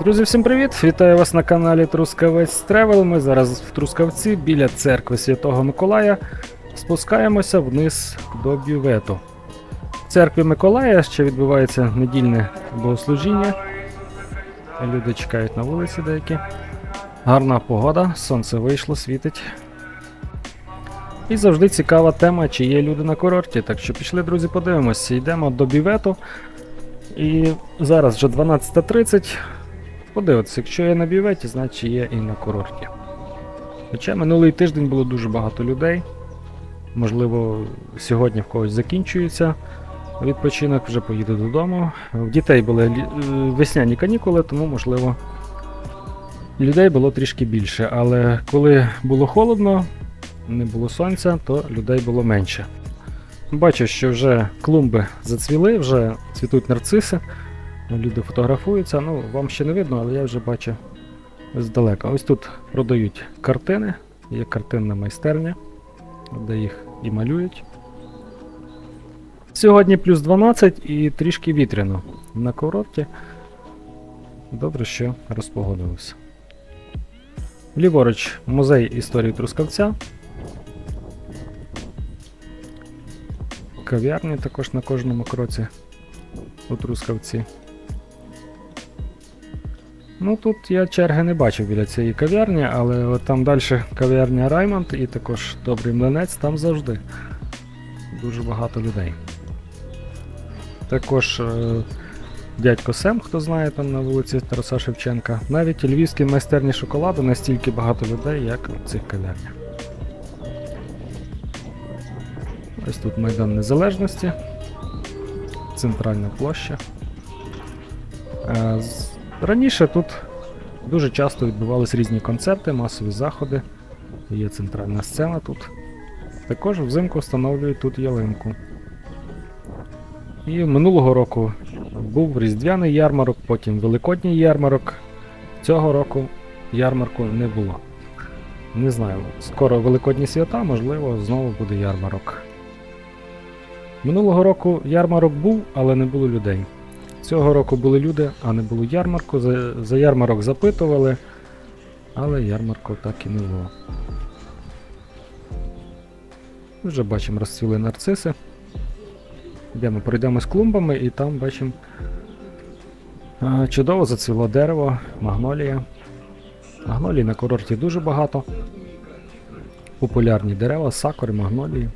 Друзі, всім привіт! Вітаю вас на каналі Трускавець Тревел. Ми зараз в Трускавці біля церкви Святого Миколая спускаємося вниз до бювету. В церкві Миколая ще відбувається недільне богослужіння. Люди чекають на вулиці деякі. Гарна погода, сонце вийшло, світить. І завжди цікава тема, чи є люди на курорті. Так що пішли, друзі, подивимося. Йдемо до бювету. І зараз вже 12.30. Подивитися, якщо є на бюветі, значить є і на курорті. Хоча минулий тиждень було дуже багато людей. Можливо, сьогодні в когось закінчується відпочинок, вже поїду додому. В дітей були е, весняні канікули, тому, можливо, людей було трішки більше. Але коли було холодно, не було сонця, то людей було менше. Бачу, що вже клумби зацвіли, вже цвітуть нарциси. Люди фотографуються. Ну, вам ще не видно, але я вже бачу здалека. Ось тут продають картини, є картинна майстерня, де їх і малюють. Сьогодні плюс 12 і трішки вітряно на курорті. Добре, що розпогодилося. Ліворуч музей історії Трускавця. Кав'ярні також на кожному кроці у Трускавці. Ну тут я черги не бачив біля цієї кав'ярні, але от там далі кав'ярня Раймонд і також добрий млинець, там завжди дуже багато людей. Також е, дядько Сем, хто знає, там на вулиці Тараса Шевченка. Навіть у львівській майстерні шоколаду настільки багато людей, як у цих кав'ярнях. Ось тут Майдан Незалежності, центральна площа. Раніше тут дуже часто відбувались різні концерти, масові заходи. Є центральна сцена тут. Також взимку встановлюють тут ялинку. І минулого року був різдвяний ярмарок, потім великодній ярмарок. Цього року ярмарку не було. Не знаю, скоро великодні свята, можливо, знову буде ярмарок. Минулого року ярмарок був, але не було людей. Цього року були люди, а не було ярмарку. За, за ярмарок запитували, але ярмарку так і не було. Вже бачимо, розцвіли нарциси. Йдемо, пройдемо з клумбами і там бачимо чудово зацвіло дерево, магнолія. Магнолій на курорті дуже багато. Популярні дерева, сакури, магнолії.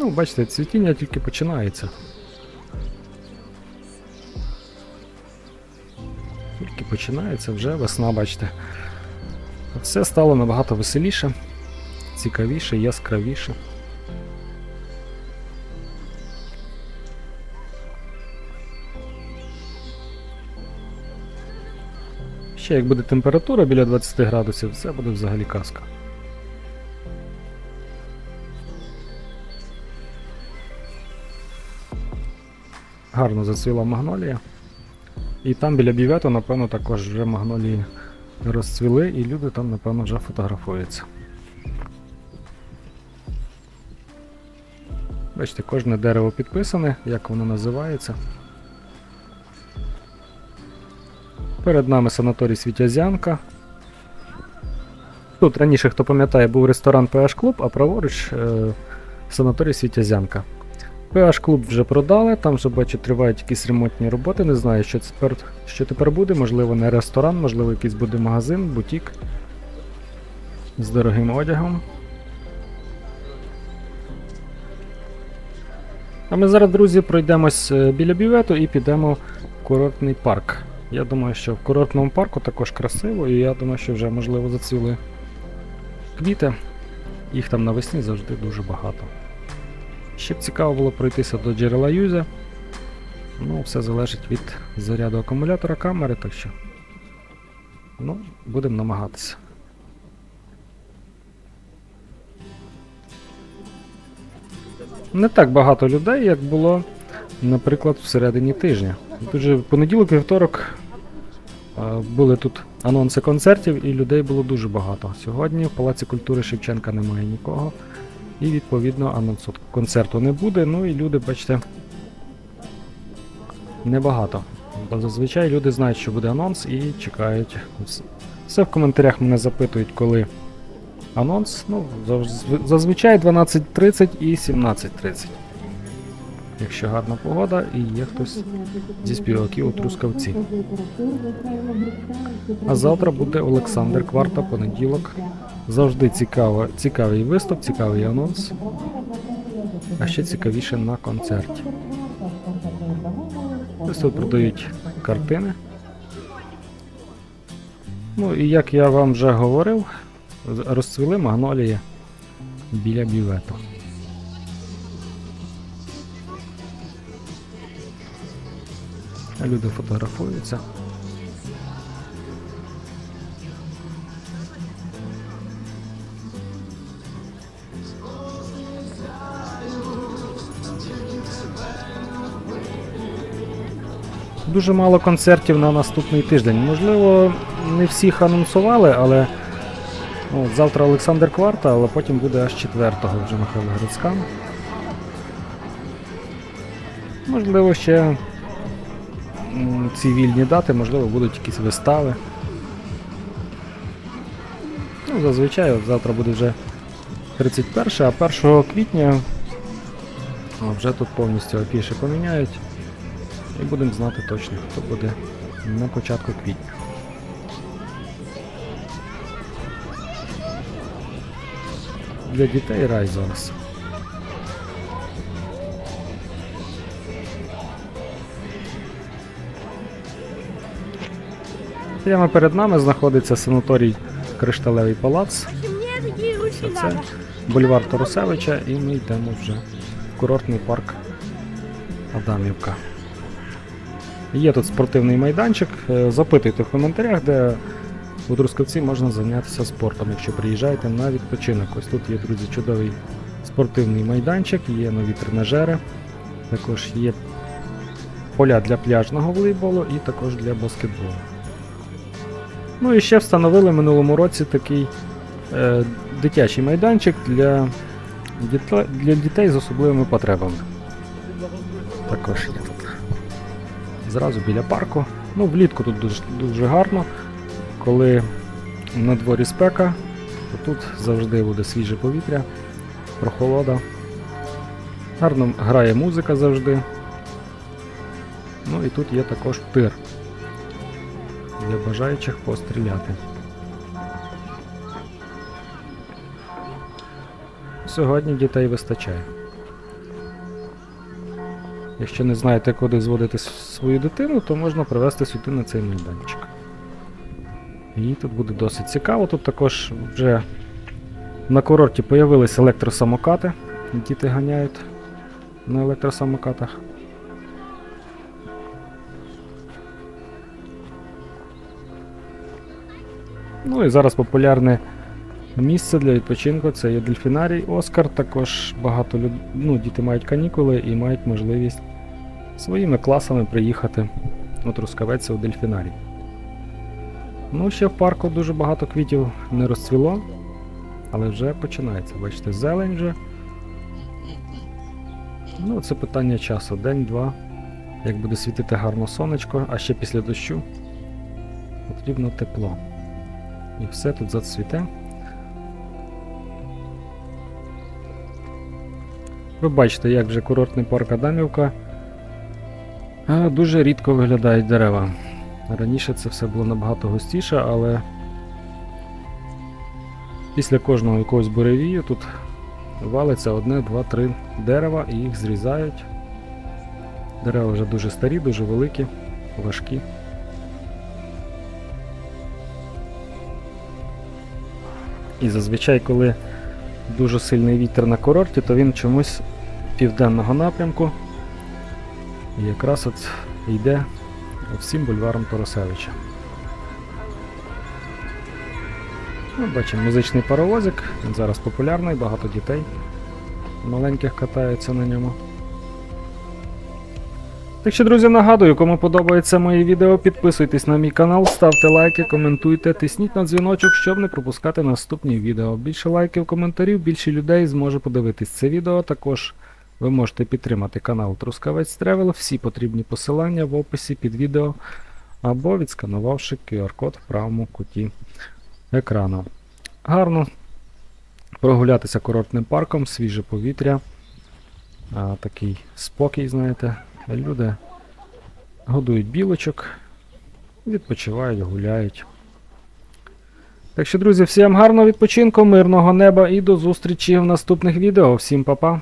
Ну, бачите, цвітіння тільки починається. Тільки починається вже весна, бачите. Все стало набагато веселіше, цікавіше, яскравіше. Ще як буде температура біля 20 градусів, це буде взагалі казка. Гарно зацвіла магнолія. І там біля бювету, напевно, також вже магнолії розцвіли, і люди там, напевно, вже фотографуються. Бачите, кожне дерево підписане, як воно називається. Перед нами санаторій Світязянка. Тут раніше, хто пам'ятає, був ресторан PH Club, а праворуч е, санаторій Світязянка. PH Club вже продали, там вже бачу тривають якісь ремонтні роботи. Не знаю, що тепер, що тепер буде. Можливо, не ресторан, можливо, якийсь буде магазин, бутік з дорогим одягом. А ми зараз, друзі, пройдемось е, біля бювету і підемо в курортний парк. Я думаю, що в курортному парку також красиво, і я думаю, що вже можливо зацвіли квіти. Їх там навесні завжди дуже багато. Ще б цікаво було пройтися до джерела Юзя. Ну, все залежить від заряду акумулятора камери, так що. Ну, будемо намагатися. Не так багато людей, як було, наприклад, всередині тижня. Дуже в понеділок, вівторок е, були тут анонси концертів і людей було дуже багато. Сьогодні в Палаці культури Шевченка немає нікого. І відповідно анонсу концерту не буде. Ну і люди, бачите, небагато. Бо зазвичай люди знають, що буде анонс і чекають. Все в коментарях мене запитують, коли анонс. Ну, зазвичай 12.30 і 17.30. Якщо гарна погода і є хтось зі співаків у Трускавці. А завтра буде Олександр Кварта, понеділок. Завжди цікаво, цікавий виступ, цікавий анонс. А ще цікавіше на концерті. Ось тут продають картини. Ну і як я вам вже говорив, розцвіли магнолії біля бювету. Люди фотографуються. Дуже мало концертів на наступний тиждень. Можливо, не всіх анонсували, але ну, завтра Олександр Кварта, але потім буде аж 4-го вже Михайло Грицькан. Можливо, ще ці вільні дати, можливо, будуть якісь вистави. Ну, зазвичай, от завтра буде вже 31, а 1 квітня вже тут повністю афіші поміняють. І будемо знати точно, хто буде на початку квітня. Для дітей рай зараз. Прямо перед нами знаходиться санаторій Кришталевий палац. Ручки Це бульвар Тарусевича, і ми йдемо вже в курортний парк Адамівка. Є тут спортивний майданчик. е, Запитуйте в коментарях, де у Трускавці можна зайнятися спортом, якщо приїжджаєте на відпочинок. Ось тут є, друзі, чудовий спортивний майданчик, є нові тренажери, також є поля для пляжного волейболу і також для баскетболу. Ну і ще встановили минулому році такий е, дитячий майданчик для, дітла- для дітей з особливими потребами. Також є тут. Зразу біля парку. Ну, влітку тут дуже, дуже гарно. Коли на дворі спека, то тут завжди буде свіже повітря, прохолода. Гарно грає музика завжди. Ну і тут є також тир для бажаючих постріляти. Сьогодні дітей вистачає. Якщо не знаєте, куди зводити свою дитину, то можна привезти сюди на цей майданчик. І тут буде досить цікаво. Тут також вже на курорті появились електросамокати. Діти ганяють на електросамокатах. Ну і зараз популярне місце для відпочинку це є дельфінарій Оскар. Також багато люд... ну, діти мають канікули і мають можливість своїми класами приїхати у Трускавець у дельфінарій. Ну, ще в парку дуже багато квітів не розцвіло, але вже починається. Бачите, зелень вже. Ну, це питання часу. День-два. Як буде світити гарно сонечко, а ще після дощу потрібно тепло. І все тут зацвіте. Ви бачите, як вже курортний парк Адамівка дуже рідко виглядають дерева. Раніше це все було набагато густіше, але після кожного якогось буревію тут валиться одне, два, три дерева і їх зрізають. Дерева вже дуже старі, дуже великі, важкі. І зазвичай, коли дуже сильний вітер на курорті, то він чомусь південного напрямку і якраз от йде всім бульваром Торосевича. Ну, бачимо музичний паровозик, він зараз популярний, багато дітей маленьких катаються на ньому. Так що, друзі, нагадую, кому подобається моє відео, підписуйтесь на мій канал, ставте лайки, коментуйте, тисніть на дзвіночок, щоб не пропускати наступні відео. Більше лайків, коментарів, більше людей зможе подивитись це відео. Також ви можете підтримати канал Трускавець Тревел. Всі потрібні посилання в описі під відео або відсканувавши QR-код в правому куті екрану. Гарно прогулятися курортним парком, свіже повітря. А, такий спокій, знаєте. Люди годують білочок, відпочивають, гуляють. Так що, друзі, всім гарного відпочинку, мирного неба і до зустрічі в наступних відео. Всім па-па!